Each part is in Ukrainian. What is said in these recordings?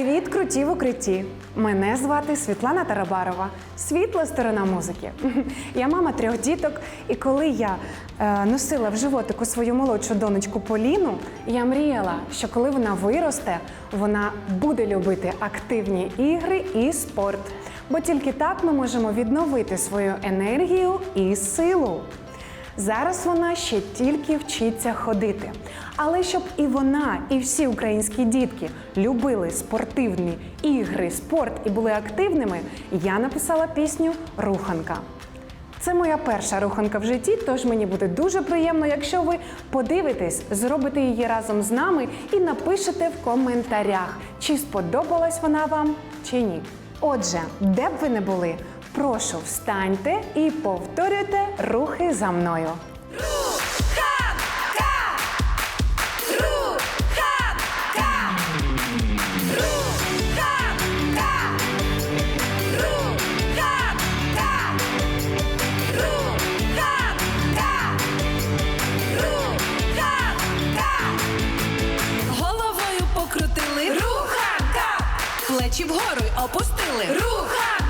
Привіт, круті в укритті! Мене звати Світлана Тарабарова. Світла сторона музики. Я мама трьох діток, і коли я е, носила в животику свою молодшу донечку Поліну, я мріяла, що коли вона виросте, вона буде любити активні ігри і спорт. Бо тільки так ми можемо відновити свою енергію і силу. Зараз вона ще тільки вчиться ходити. Але щоб і вона, і всі українські дітки любили спортивні ігри, спорт і були активними, я написала пісню Руханка. Це моя перша руханка в житті, тож мені буде дуже приємно, якщо ви подивитесь, зробите її разом з нами і напишете в коментарях, чи сподобалась вона вам чи ні. Отже, де б ви не були, прошу встаньте і повторюйте рухи за мною. Головою покрутили. Руханка. Плечі вгору й опустили. Руханка.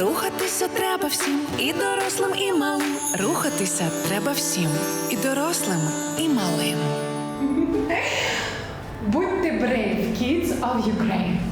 Рухатися треба всім, і дорослим, і малим. Рухатися треба всім, і дорослим, і малим. Будьте brave, kids of Ukraine!